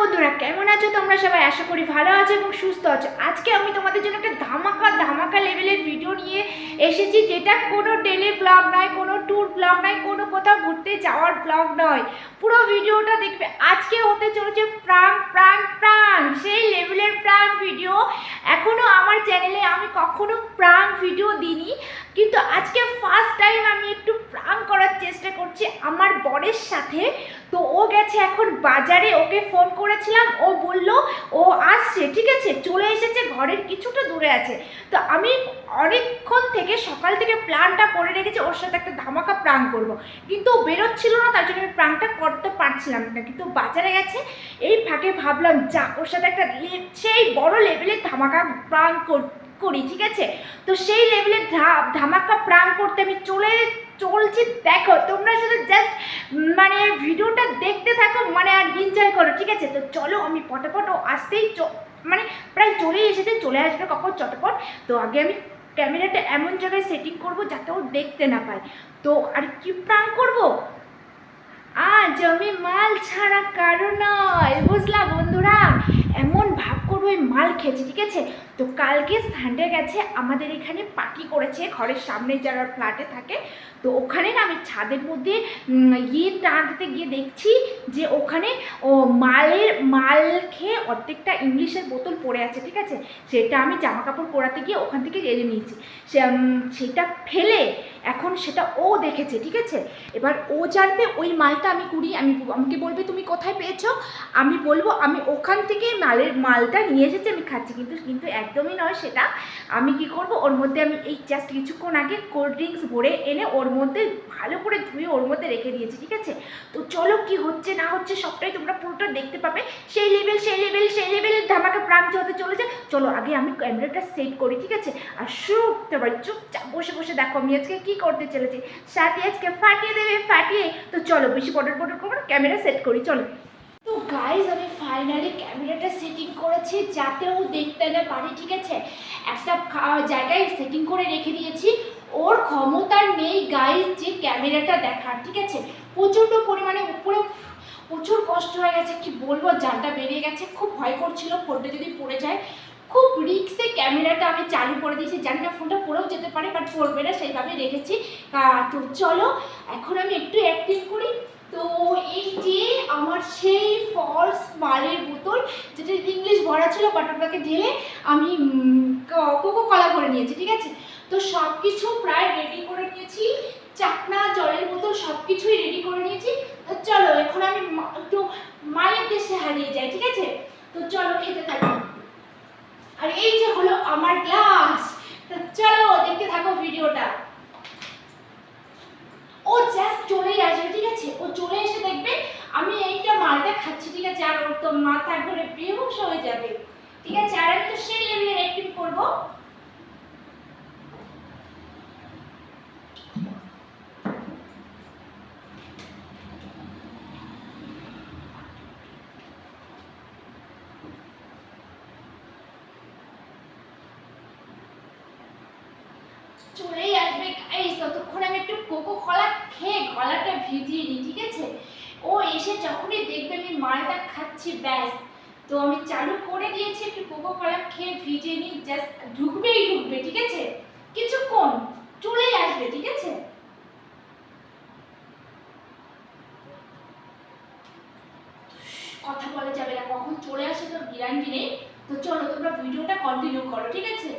বন্ধুরা, কেমন আছো তোমরা সবাই? আশা করি ভালো আছো এবং সুস্থ আছো। আজকে আমি তোমাদের জন্য একটা ধামাকা ধামাকা লেভেলের ভিডিও নিয়ে এসেছি, যেটা কোনো ডেলি ব্লগ নয়, কোনো ট্যুর ব্লগ নয়, কোনো কোথাও ঘুরতে যাওয়ার ব্লগ নয়। পুরো ভিডিওটা দেখবে। আজকে হতে চলেছে প্রাণ প্রাণ প্রাণ। সেই লেভেলের প্রাণ ভিডিও এখনও আমার চ্যানেলে আমি কখনো প্রাণ ভিডিও দিইনি। কিন্তু আজকে ফার্স্ট টাইম আমি একটু প্রাণ করার চেষ্টা করছি আমার বরের সাথে। তো ও গেছে এখন বাজারে, ওকে ফোন করেছিলাম, ও বলল, ও আসছে, ঠিক আছে, চলে এসেছে, ঘরের কিছুটা দূরে আছে। তো আমি অনেকক্ষণ থেকে সকাল থেকে প্ল্যানটা করে রেখেছি, ওর সাথে একটা ধামাকা প্রাণ করব। কিন্তু ও বেরোচ্ছিল না, তার জন্য আমি প্রাণটা করতে পারছিলাম না। কিন্তু বাজারে গেছে, এই ফাঁকে ভাবলাম, যা, ওর সাথে একটা সেই বড় লেভেলের ধামাকা প্রাণ কর- ঠিক আছে? তো সেই লেভেলের ধা- ধামাকা প্রাণ করতে আমি চলে, চলছি, দেখো, তোমরা শুধু জাস্ট মানে ভিডিওটা দেখতে থাকো মানে আর এনজয় করো, ঠিক আছে? তো চলো, আমি পটাপট আসতেই মানে প্রায় চলেই এসেছে, চলে আসবে কখন, চটপট। তো আগে আমি ক্যামেরাটা এমন জায়গায় সেটিং করব যাতে ও দেখতে না পায়। তো আর কি প্রাণ করব? আজ আমি মাল ছাড়া কারও নয়, বুঝলা বন্ধুরা? এমন ভাব ওই মাল খেয়েছি, ঠিক আছে? তো কালকে সানডে গেছে আমাদের এখানে পার্টি করেছে, ঘরের সামনে যারা ফ্ল্যাটে থাকে তো ওখানে না আমি ছাদের মধ্যে ইয়ে টানতে গিয়ে দেখছি যে ওখানে, ও, মালের, মাল খেয়ে অর্ধেকটা ইংলিশের বোতল পড়ে আছে, ঠিক আছে? সেটা আমি জামা কাপড় পরাতে গিয়ে ওখান থেকে এনে নিয়েছি। সেটা ফেলে এখন সেটা ও দেখেছে, ঠিক আছে? এবার ও জানবে ওই মালটা আমি কুড়ি, আমি আমাকে বলবে তুমি কোথায় পেয়েছ? আমি বলব আমি ওখান থেকে মালের, মালটা নিয়ে এসেছি, আমি খাচ্ছি। কিন্তু কিন্তু একদমই নয় সেটা। আমি কি করব? ওর মধ্যে আমি এই জাস্ট কিছুক্ষণ আগে কোল্ড ড্রিঙ্কস ভরে এনে ওর মধ্যে, ভালো করে ধুয়ে ওর মধ্যে রেখে দিয়েছি, ঠিক আছে? তো চলো কি হচ্ছে, না হচ্ছে, সবটাই তোমরা পুরোটা দেখতে পাবে। সেই লেভেল সেই লেভেল সেই লেভেলের ধামাকা প্রান্ত হতে চলেছে, চলো আগে আমি ক্যামেরাটা সেট করি, ঠিক আছে? আর শুকতে পারি চুপচাপ বসে বসে দেখো আমি আজকে কি করতে চলেছি। সাথে আজকে ফাটিয়ে দেবে, ফাটিয়ে। তো চলো বেশি পটর পটর করব ক্যামেরা সেট করি, চলো। তো গাইজ আমি ফাইনালি ক্যামেরাটা সেটিং করেছি, যাতে ও দেখতে না পারে, ঠিক আছে? একটা জায়গায় সেটিং করে রেখে দিয়েছি। ওর ক্ষমতা নেই গাইজ যে ক্যামেরাটা দেখার, ঠিক আছে? প্রচণ্ড পরিমাণে উপরে প্রচুর কষ্ট হয়ে গেছে, কি বলব? জানটা বেরিয়ে গেছে, খুব ভয় করছিল ফোনটা যদি পড়ে যায়। খুব রিক্সে ক্যামেরাটা আমি চালু করে দিয়েছি, জানি না ফোনটা পড়েও যেতে পারে বাট পড়বে না সেইভাবে রেখেছি। তো চলো, এখন আমি একটু অ্যাক্টিং করি। তো এই যে আমার সেই ফলস মালের বোতল, যেটা ইংলিশ ভরা ছিল বাট ওটাকে ঢেলে আমি কোকো কলা করে নিয়েছি, ঠিক আছে? তো সব কিছু প্রায় রেডি করে নিয়েছি, চাকনা জলের বোতল সব কিছুই রেডি করে নিয়েছি। তো চলো, এখন আমি একটু মায়ের দেশে হারিয়ে যাই, ঠিক আছে? তো চলো খেতে থাকি। আর এই যে হলো আমার গ্লাস তো চলো, দেখতে থাকো ভিডিওটা জাস্ট চলেই আসবে, ঠিক আছে? ও চলে এসে দেখবে, আমি এইটা মালটা খাচ্ছি, ঠিক আছে? আর ওর তো মাথা ঘুরে বেহুশ হয়ে যাবে। ঠিক আছে? আর আমি তো সেই লেভেলের অ্যাক্টিভ করব চলেই আসবে গাইস ততক্ষণ আমি একটু কোকো কলা খেয়ে গলাটা ভিজিয়ে নিই ঠিক আছে ও এসে যখনই দেখবে আমি মালটা খাচ্ছি, ব্যাস। তো আমি চালু করে দিয়েছি, একটু কোকো কলা খেয়ে ভিজিয়ে নিই জাস্ট ঢুকবেই ঢুকবে, ঠিক আছে? কিছুক্ষণ চলেই আসবে, ঠিক আছে? কথা বলা যাবে না, কখন চলে আসে তোর গ্যারান্টি নেই। তো চলো, তোমরা ভিডিওটা কন্টিনিউ করো, ঠিক আছে?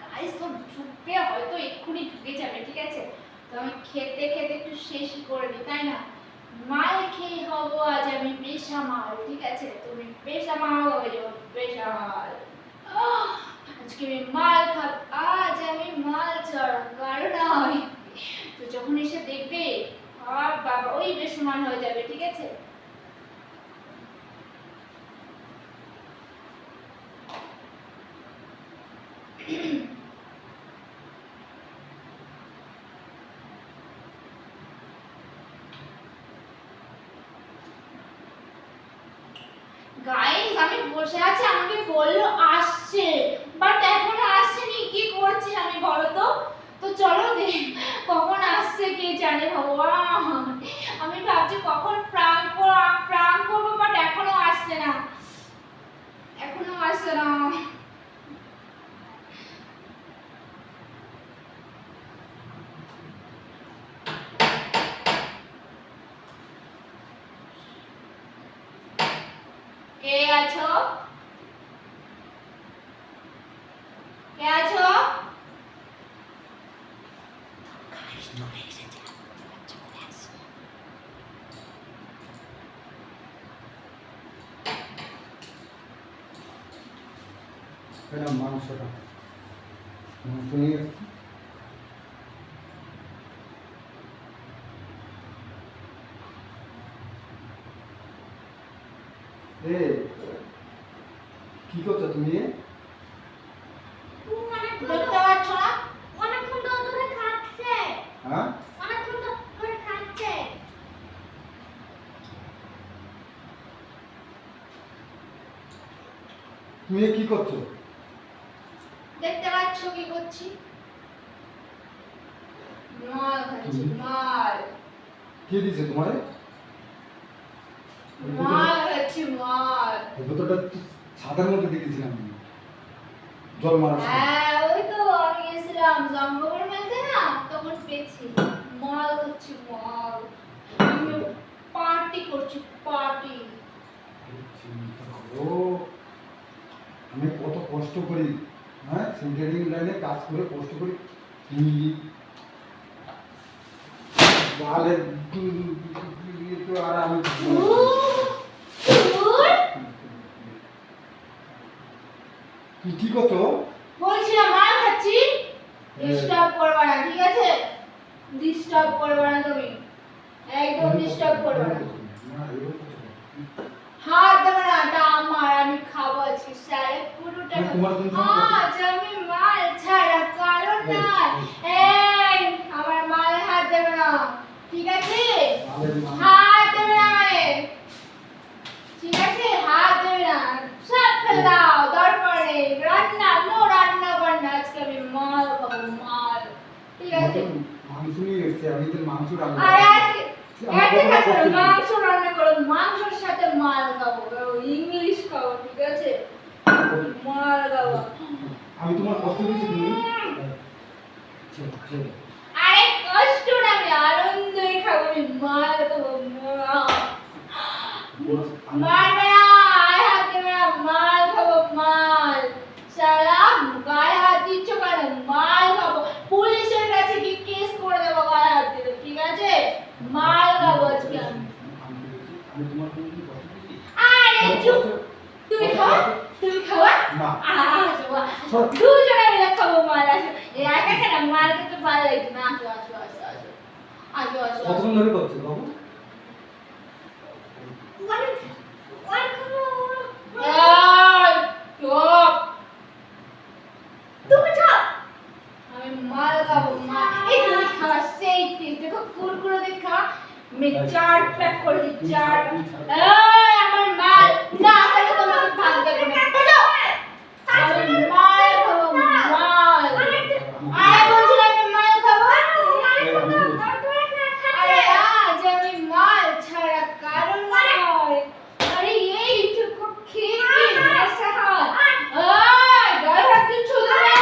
গাইস তো ঢুকবে, হয়তো এক্ষুনি ঢুকে যাবে, ঠিক আছে? তো আমি খেতে খেতে একটু শেষ করে দিই, তাই না? মাল খেয়ে হব আজ আমি বেসামাল, ঠিক আছে? তুমি বেসামাল হয়ে যাও বেসামাল। আজকে আমি মাল খাব, আজ আমি মাল ছাড়া কারণ তো বড়ই বেসমান হয়ে যাবে, ঠিক আছে গাইস আমি বসে আছি আমাকে বলল আসছে বাট এখনও আসছেনি কি করছি আমি বলো তো তো চলো দে কখন আসছে কে জানে ভগবান। আমি ভাবছি কখন প্রাণ প্রাণ করব বাট এখনও আসছে না। এখনও আসছে না। কে আছো? কে আছো? এটা মাংসটা মাংস নিয়ে কি করছ তুমি? হ্যাঁ? তুমি কি করছ? দেখতে পাচ্ছ কি করছি? মাল খাচ্ছি মাল কে দিয়েছে তোমারে? মাল খাচ্ছি মাল ছাদের মধ্যে দেখেছিলাম। জল সময়। হ্যাঁ ওই তো আমি গেছিলাম জঙ্গলের মধ্যে না তখন পেয়েছি। মাল খাচ্ছি মাল আমি পার্টি করছি পার্টি। আমি কত কষ্ট করি। হ্যাঁ সেন্টারিং লাইনে কাজ করে কষ্ট করি তাহলে তো আর আমি কি করছ বলছিলাম মাল খাচ্ছি ডিস্টার্ব করবে না ঠিক আছে? ডিস্টার্ব করবে না তুমি। একদম ডিস্টার্ব করবে না। হাত দেবে না এটা আমার আমি খাব আজকে স্যার পুরোটা না, তোমার তুমি খাও। আজ আমি মাল ছাড়া কারণ না এই। আমার মাল হাত দেবে না। ঠিক আছে? হাত দেবে না ঠিক আছে? হাত দেবে না। সব ফেলে দাও। দরকার রান্না নো রান্না বান্না। আজকে আমি মাল খাব মাল। ঠিক আছে? মাংস নিয়ে এসছি। আমি তো মাংস রান্না আর আজকে মাংস রান্না করো। মাংসের সাথে মাল খাব। ইংলিশ খাব ঠিক আছে? মাল খাব আমি তোমার কষ্ট দিয়েছি তুমি। আরে কষ্ট না আমি আনন্দই খাব আমি মাল খাব মাল তোমার- মারবে না আয় হাত দেবে না মাল খাব মাল সালা গায়ে হাত দিচ্ছ কেন মাল খাব পুলিশের কাছে কি কেস করে দেবো গায়ে হাত দিলে ঠিক আছে মাল খাব আজকে আমি আমি বলেছি, আমি তোমার কোনো কি কষ্ট দিয়েছি? আরে কত চুপ কষ্ট- তুমি খাওয়া তুমি খাওয়া না। আসো আসো দুজনে মিলে খাব মাল আসো। এই একা কেন মাল খেতে ভালো লাগছে না। আসো আসো আসো আসো। কতক্ষণ ধরে করছ বাবু? দেখা আমি চার প্যাক করে দিই চার এই আমার মাল না তাহলে তোমাকে ভাগ দেবো না বলো আমি মাল খাব মাল আরে বলছিলাম আমি মাল খাব আরে আজ আমি মাল ছাড়া কারণ নয় আরে এইটুকু খেয়ে কি নেশা হয় আয় গায়ে হাত দিচ্ছ তো না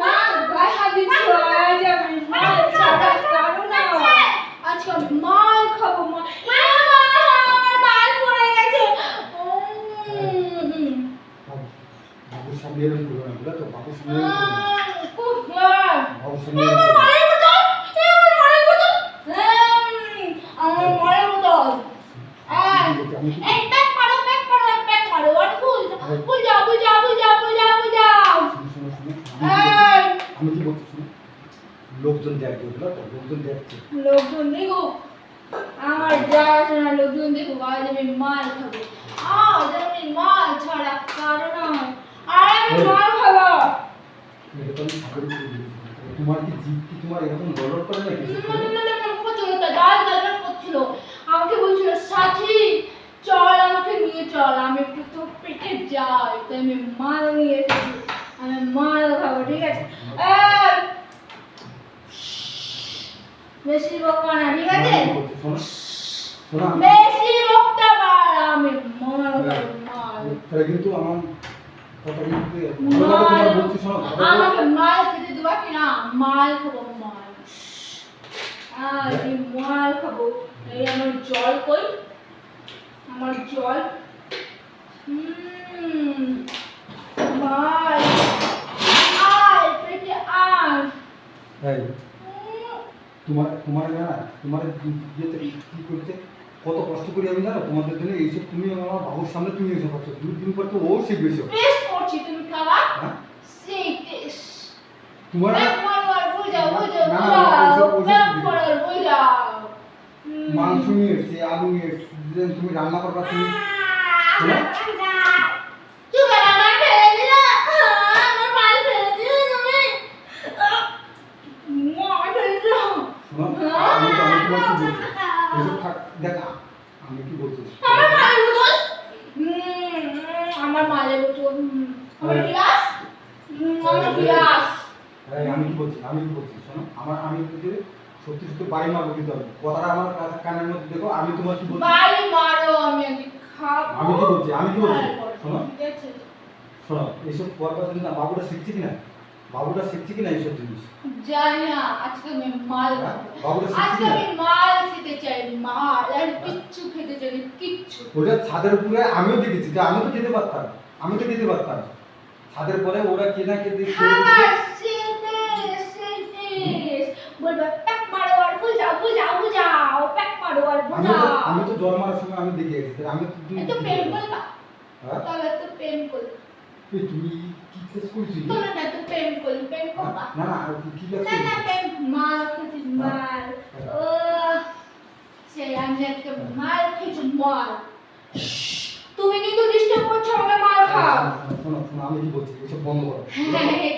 না গায়ে হাত দিচ্ছ আজ আমি মাল ছাড়া কারণ নয় আজকে আমি মাল খাব মাল আমার মাল পড়ে গেছে উম, বাবু বাবুর সামনে এরকম করো না বুঝলে তো বাবুর সামনে এরকম করো না। উম, খুব মার। বাবুর সামনে আমার এরকম করো না। মায়ের বোতল আমার মায়ের বোতল উম, আমার মায়ের বোতল আয়। আমি কি- এই প্যাক মারো প্যাক মারো প্যাক মারো আর ভুল ভুল যাও ভুল যাও ভুল যাও ভুল যাও ভুল যাও শোনো, শোনো, শোনো, আমি কি এই বলছি? আমি কি বলছি লোকজন দেখবে লোকজন দেখছে লোকজন দেখো আমার যা আসে না লোকজন দেখো আজ আমি মাল খাব আজ আমি মাল ছাড়া কারও নয় আর আমি ওই। মাল খাব এটা তো আমি ছাগল করে দিয়েছি। তোমার কি জিভ কি তোমার এরকম লড়র করে নাকি করছিল আমাকে বলছিল সাথী চল আমাকে নিয়ে চল আমি একটু তোর পেটে যাই তো আমি মাল নিয়ে এসেছি আমি মাল খাব ঠিক আছে এই, বেশি বকবা না ঠিক আছে? আমি- বেশি বকতে পার আমি মাল তাহলে কিন্তু আমার কথা কিন্তু ভালো কথা তোমার বলছি শোনো ভালো করে- আমাকে মাল খেতে দেবা কি না? মাল খাব মাল আর মাল খাব। এই আমার জল কই? আমার জল। হুম মাল আয় পেটে আয়। তোমার তোমার না তোমার ইয়েতে কি করছে কত কষ্ট করি আমি জানো তোমাদের জন্য এইসব তুমি আমার বাবুর সামনে তুমি এসব করছ। দুই দিন পর তো ও শিখবে এসব হ্যাঁ? তোমার। মাংস নিয়ে এসছে আলু নিয়ে এসছে তুমি রান্না করবা তুমি শোনো, তুই কেন আমার ফেলে দিলা? আমার মাল ফেলে দিলে তুমি? মা, আমার ফেলে দিলো। শোনো তোমার কি বলছি এসব থাক দেখ আমি কি বলছি আমার মালের বোতল। আমার গ্লাস। আমার গ্লাস। আমি কি বলছি আমি কি বলছি? শোনো আমার আমি যদি সত্যি সত্যি বাড়ি মারবো কিন্তু আমি। কথাটা আমার কাছে কানের মধ্যে দেখো আমি তোমার কি বলছি? বাড়ি মারো, আমি। আমি কি বলছি? আমি কি বলছি? শোনো শোনো এইসব করবা যদি না বাবুটা শিখছে কিনা? বাবুটা শিখছে কিনা এইসব জিনিস? জানি না, আজকে আমি মাল হ্যাঁ? বাবুটা আজকে আমি মাল খেতে চাই মাল আর কিচ্ছু খেতে চাই না, কিচ্ছু। ওটা ছাদের উপরে আমিও দেখেছি যে আমি তো খেতে পারতাম আমি তো খেতে পারতাম। ছাদের পরে ওরা খেতে প্যাক মারো আর আমি তো জল মারার সময় আমি দেখে গেছি আমি তো প্রেম করবা? হ্যাঁ? তবে তো প্রেম করবে। তুমি কি কেস তোমরা তো প্রেম করবে প্রেম করবা না না আর কি না না প্রেম মাল খেতে মাল ও সেই আমি মাল খেতে মাল তুমি কিন্তু ডিস্টার্ব করছ আমাকে মাল খাও শোনো শোনো আমি কি বলছি এসব বন্ধ করো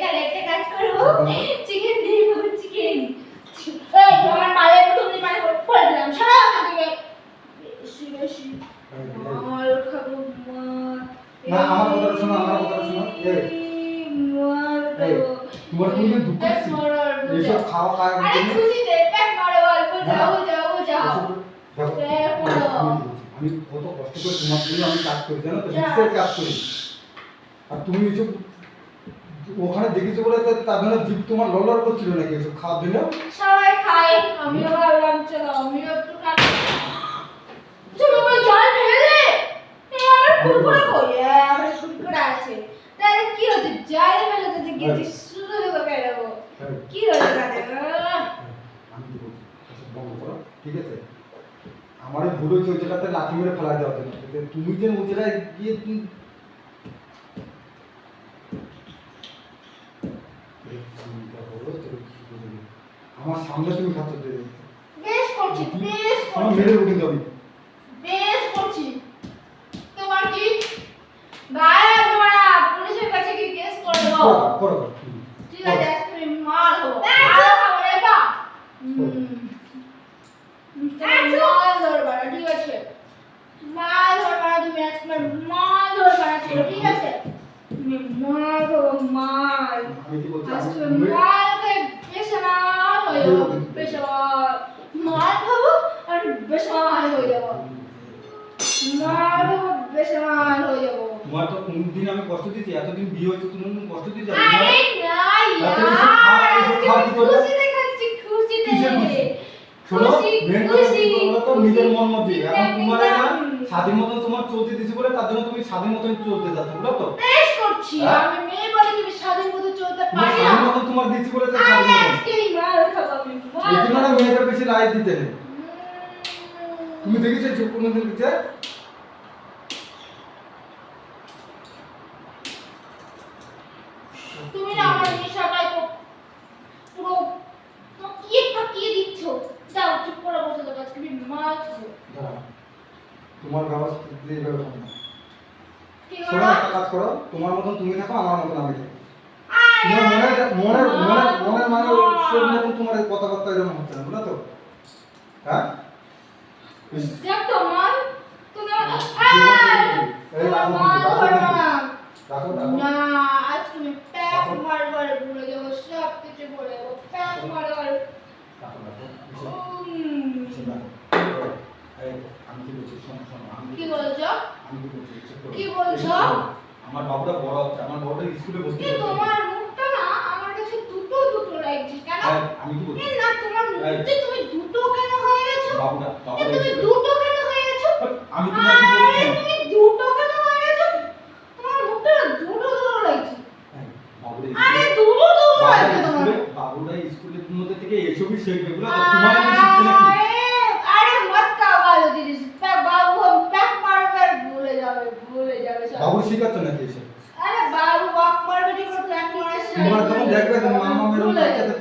তাহলে একটা কাজ করো চিকেন দিয়ে দেবো চিকেন এই আমার মালের তুমি মানে পড়ে দিলাম সারা ওখান থেকে বেশি বেশি মাল খাব মাল না, আমার কথাটা শোনো, আমার কথাটা শোনো। এই, মাল তোমার দুঃখ বুঝাও। খাওয়া আরে পেট মারো না। বুঝাও বুঝাও এসব- দেখো, পেট আমি কত কষ্ট করে তোমার জন্য আমি কাজ করি জানো তো যা। রিক্সের কাজ করি আর তুমি এসব ওখানে দেখেছ বলে তো তার জন্য জীব তোমার লড়ার করছিল নাকি এসব খাওয়ার জন্য সবাই খায় আমিও ভাবলাম চলো আমিও একটু খাই তুমি আমার জল ফেলে এই আমার কুরকুরে কই এ, আমার কুরকুরে আছে তাহলে কি হচ্ছে জল ফেলে তো গেছি শুধু শুধু ফেলব হ্যাঁ, কি হচ্ছে তাতে আহ! আমি কি বলছি এসব বন্ধ করো ঠিক আছে আমারই ভুল হয়েছে ওই জায়গাতে লাথি মেরে ফেলা দেওয়া জন্য কিন্তু তুমি যে ওই গিয়ে তুমি? আমার সামনে তুমি খাচ্ছ বেশ করছি বেশ করছি মেরে দেবো কিন্তু আমি বেশ করছি তোমার কি গায়ে তোমার পুলিশের কাছে কি কেস করে দেবো করো, করো, করো। হুম। ঠিক আছে আজকে আমি মাল হব মাল খাব রে বা মাল ধরবা না, ঠিক আছে মাল ধরবা না, তুমি আজকে মাল ধরবা না, ছিল, ঠিক আছে তুমি মাল খাব মাল আমি কি বলছি আজকে আমি- তুমি- মাল খেয়ে বেসামাল হয়ে যাব বেসামাল মাল খাব আর বেসামাল হয়ে যাব। মাল খাব বেসামাল হয়ে যাব। তোমার তো কোনদিন আমি কষ্ট দিয়েছি এতদিন বিয়ে হয়েছে তুমি কোনদিন কষ্ট দিয়েছি? আরে না রাতে এসব খাওয়া, এসব খাওয়া কি করবে? খুশি দেখাচ্ছি খুশি? শোনো, খুশি, খুশি, তো, নিজের মন মধ্যে। এখন তোমার না স্বাধীন মতন তোমার চলতে দিছি বলে তার জন্য তুমি স্বাধীন মতন চলতে যাচ্ছ বুঝলো তো? বেশ করছি হ্যাঁ? আমি মেয়ে বলে তুমি স্বাধীন মতো চলতে তোমার পারি না? স্বাধীন মতন তোমার দিছি বলে তো স্বাধীন আমি মতন আজকে এই মাল খাব আমি মাল এই জন্য না। মেয়েদের বেশি রায় দিতে নেই তুমি দেখেছ কোনোদিন দিতে তুমি না আমার নেশাটাই তো পুরো পাকিয়ে পাকিয়ে দিচ্ছ যাও চুপ করে বসে থাকো আজকে আমি মাল তোমার ব্যবস্থা দিয়ে এইভাবে হবে না কি শোনো করো? একটা কাজ করো তোমার মতন তুমি থাকো আমার মতন আমি থাকো আয়, তোমার মনের মনের মনের মনের মানে মা। সব মতন তোমার এই কথাবার্তা এরকম হচ্ছে না বুঝলো তো হ্যাঁ ইস, দেখ তো মাল তুমি আমার- জীবন আয়, এই তোমার রাখো, মাল রাখো, ধরো রাখো। না। রাখো রাখো না আজ তুমি প্যাক রাখো। মারবার ভুলে যাব সব কিছু ভুলে যাব প্যাক মারবার রাখো রাখো এসো, আমি কি বলছি? শোনো শোনো আমি কি বলছো? আমি কি বলছি কি বলছো? আমার বাবুটা বড় হচ্ছে আমার বাবুটা স্কুলে কি তোমার মুখটা না আমার কাছে দুটো দুটো লাগছে কেন? আমি কি বলছি? না তোমার মুখে তুমি দুটো কেন হয়ে গেছো? বাবুটা তুমি দুটো কেন হয়ে গেছো? আমি তোমার কি বলছি? তুমি দুটো কেন হয়ে গেছো? তোমার মুখটা দুটো দুটো লাগছে। আরে দুটো দুটো লাগছে তোমার। বাবুটা স্কুলের মধ্যে থেকে এসবই বুঝলো তোমার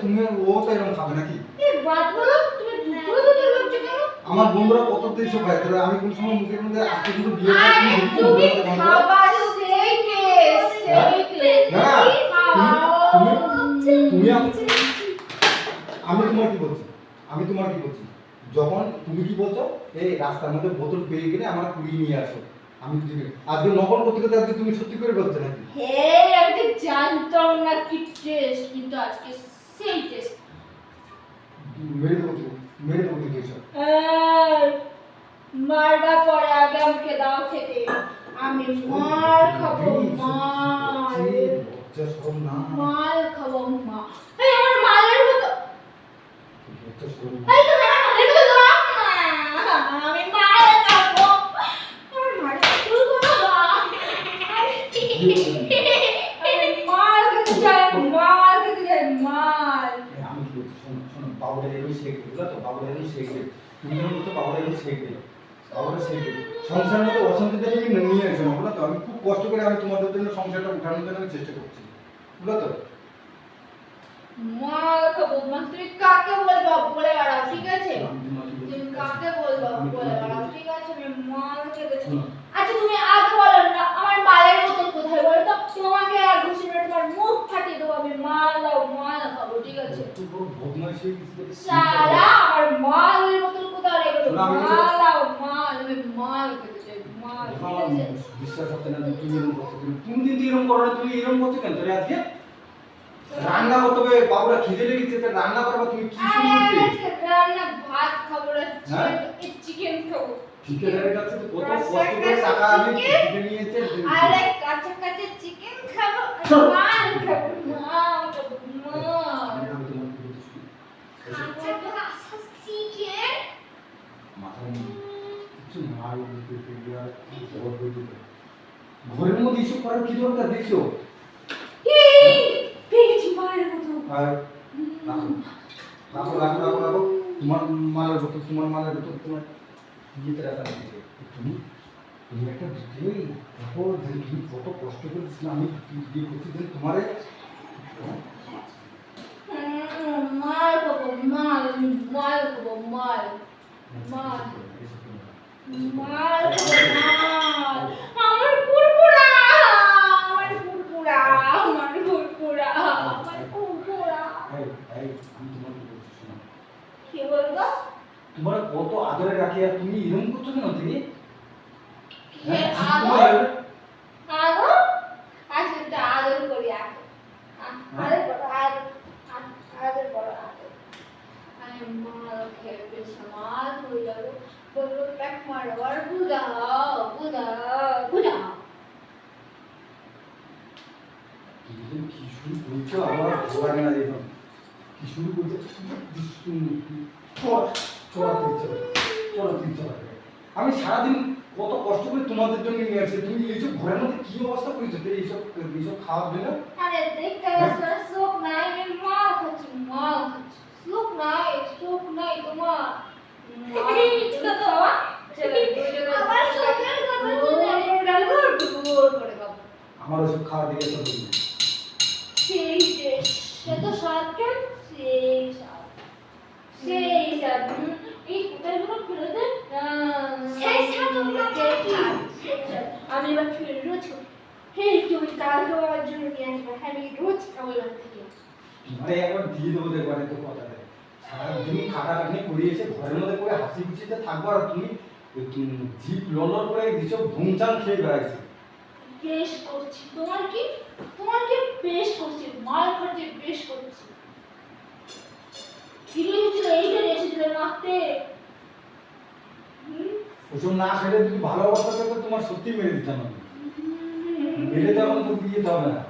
তুমি ও তো এরকম খাবে নাকি? আমার বন্ধুরা কত ভাই আমি কোন সময় মুখে মুখে আজকে শুধু বিয়ে তুমি খাবার হ্যাঁ? আমি তোমার কি বলছি? আমি তোমার কি বলছি? যখন তুমি কি বলছো এই রাস্তার মধ্যে বোতল পেয়ে গেলে আমার কুড়িয়ে নিয়ে আসো। আমি আজকে নকল করতে করতে আজকে তুমি সত্যি করে বলছো নাকি? হ্যাঁ, হে আমি জানতাম না কি টেস্ট কিন্তু আজকে সেই টেস্ট মেরে দেবো তুমি মেরে দেবো কিন্তু মারবা পরে আগে আমাকে দাও খেতে। আমি মার খাব মার। মাল খাব মা। এই আমার মালের মতো। এই তো মেরা মালের মতো দাও আমি মাল খাব আমার মাল খাব আমি মাল খেতে চাই মাল খেতে চাই মাল এই আমি কি বলছি শোনো শোনো বাবুটা এরকম শেখ বুঝলো তো বাবুটা এরকম শেখ দে তুমি যেমন বাবুটা শেখ দে সংসারের মধ্যে অশান্তিটা তুমি নিয়ে এসো না বুঝলো তো আমি খুব কষ্ট করে আমি তোমাদের জন্য সংসারটা উঠানোর জন্য আমি চেষ্টা করছি বুঝলো তো? মাল খাব মা তুমি কাকে বলবা বলে বেড়াও ঠিক আছে? আমি তোমার কি বলছি? তুমি কাকে বলবা বলে বেড়াও ঠিক আছে আমি মাল খেতে আচ্ছা তুমি আগে বলো না আমার মালের বোতল কোথায় বলো তো তোমাকে আর ঘুষি মেরে তোমার মুখ ফাটিয়ে দেবো আমি মাল মাল খাব ঠিক আছে? সারা আমার মাল বিশ্বাস হচ্ছে না তুমি এরকম করছ তুমি কোন দিন তুই এরকম করো তুমি এরকম করছ কেন তোরে আজকে রান্না করতে হবে বাবুরা খিদে লেগেছে তা রান্না করবা তুমি কি শুরু করছে রান্না ভাত খাব না? চিকেন খাব ঠিকাদারের কাছে তো কত কষ্ট করে টাকা আমি? টিকে নিয়েছে আরে কাঁচা কাঁচা চিকেন খাব। মাল খাব শুনো। এসব কাঁচা কাঁচা চিকেন কিছু দিতে। ঘরের মধ্যে এসব করার কি দরকার দেখছ? রাখো রাখো রাখো রাখো তোমার মালের বোতল তোমার মালের বোতল তোমার ইয়েতে রাখা তুমি তুমি একটা এই দেখো যে তুমি কত কষ্ট করেছিলে আমি বিয়ে করছি যে তোমার? মাল খাব মাল মাল খাব মাল মাল মাল মাল আমার কুরকুরা আমার কুরকুরা আমার কুরকুরা তোমার কত আদরে রাখি আর তুমি এরকম করছ কেন হ্যাঁ, আদর? আদর আসলে আদর করি আদর আদর আদর আদর আমি সারাদিন কত কষ্ট করে তোমাদের জন্য নিয়ে আসছি। তুমি এইসব ঘরের মধ্যে কি অবস্থা করেছ? এইসব এইসব খাওয়ার জন্য? আরে দেখতে মাল খাচ্ছি স্লোক নাই স্লোক নাই তোমার। আমি এবার ফিরে রোজ হেই তুমি কালকে জন্য নিয়ে আসব। হ্যাঁ রোজ খাব থেকে। দিয়ে দেবো দেখবার সারাদিন খাটাখাটনি এসে ঘরের মধ্যে করে হাসি খুশিতে থাকব আর তুমি জিপ ললর করে দিছো ভুংচাং খেয়ে বেড়াইছে। বেশ করছি। তোমার কি? তোমার কি বেশ করছি? মাল খরচে বেশ করছি। ফিরে এসেছিল এইটা এসেছিল মারতে? ওসব না খেলে যদি ভালো অবস্থা থাকতো তোমার সত্যি মেরে দিতাম আমি। মেরে তো এখন দিয়ে দিতে হবে না।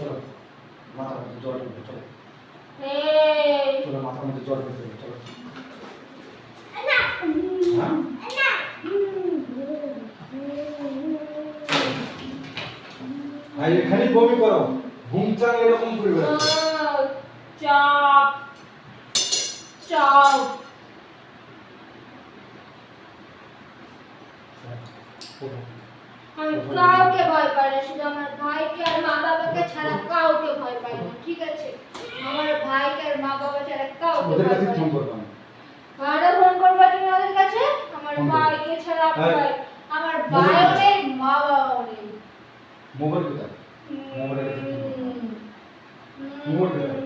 চলো মাথার মধ্যে জল ঢুকবে চলো চলো মাথার মধ্যে জল ঢুকবে চলো। হ্যাঁ? আর এখানে বমি করো। ভুংচাং এরকম করে বেড়াচ্ছে। আহ, চাপ চাপ। আমি কাউকে ভয় পাই না শুধু আমার ভাইকে আর মা বাবাকে ছাড়া কাউকে ভয় পাই না ঠিক আছে? আমার ভাইকে আর মা বাবা ছাড়া কাউকে ওদের ভয় কাছে পাই না। করব ফোন করবা তুমি ওদের কাছে? আমার। ভাইকে ছাড়া। ভাই আমার মোবাইল ভাইও নেই মা বাবাও নেই। মোবাইল কোথায়? মোবাইল কোথায়?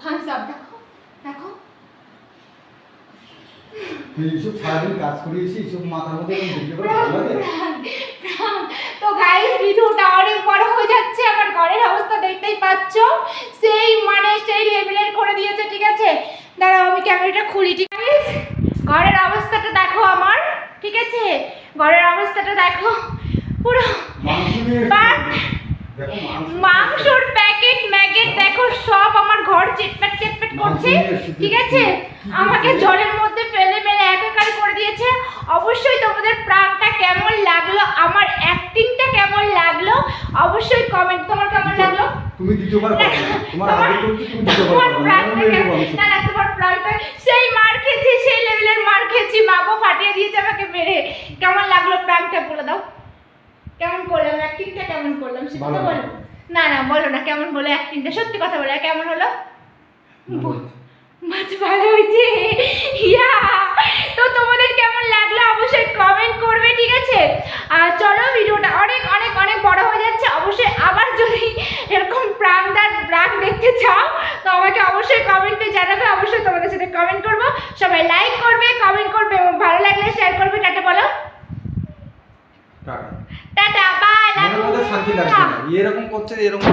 থামস আপ দেখো দেখো এইসব সারাদিন কাজ করে এসে এইসব মাথার মধ্যে তো গাইস ভিডিওটা অনেক বড় হয়ে যাচ্ছে আমার ঘরের অবস্থা দেখতেই পাচ্ছো। সেই মানে সেই লেভেলের করে দিয়েছে ঠিক আছে? দাঁড়াও আমি ক্যামেরাটা খুলি ঠিক আছে? ঘরের অবস্থাটা দেখো আমার ঠিক আছে? ঘরের অবস্থাটা দেখো। পুরো বাট মাংসর প্যাকেট ম্যাগেট দেখো সব আমার ঘর চেটপেট চেটপেট করছে। ঠিক আছে? আমাকে জলের মধ্যে ফেলে ফেলে একাকার করে দিয়েছে। অবশ্যই তোমাদের প্রাণটা কেমন লাগল? আমার অ্যাক্টিংটা কেমন লাগল? অবশ্যই কমেন্ট তোমার কেমন লাগল? তুমি দ্বিতীয়বার তোমার না না তোমার প্রাণটা সেই মার খেয়েছি সেই লেভেলের মার খেয়েছি। মাগো ফাটিয়ে দিয়েছে আমাকে মেরে। কেমন লাগল প্রাণটা বলে দাও। কেমন করলাম অ্যাক্টিংটা কেমন করলাম সেটা তো বলো। না না বলো না কেমন বলে অ্যাক্টিংটা সত্যি কথা বলে কেমন হলো? মাছ ভালো হয়েছে? ইয়া! তো তোমাদের কেমন লাগল অবশ্যই কমেন্ট করবে ঠিক আছে? আর চলো ভিডিওটা অনেক অনেক অনেক বড় হয়ে যাচ্ছে। অবশ্যই আবার যদি এরকম প্রাণদার ব্রাক দেখতে চাও তো আমাকে অবশ্যই কমেন্টে জানাবে। অবশ্যই তোমাদের সাথে কমেন্ট করব। সবাই লাইক করবে কমেন্ট করবে এবং ভালো লাগলে শেয়ার করবে। টাটা বলো। Tata. Tata bye love you শান্তি লাগছে না। এরকম করছে এরকম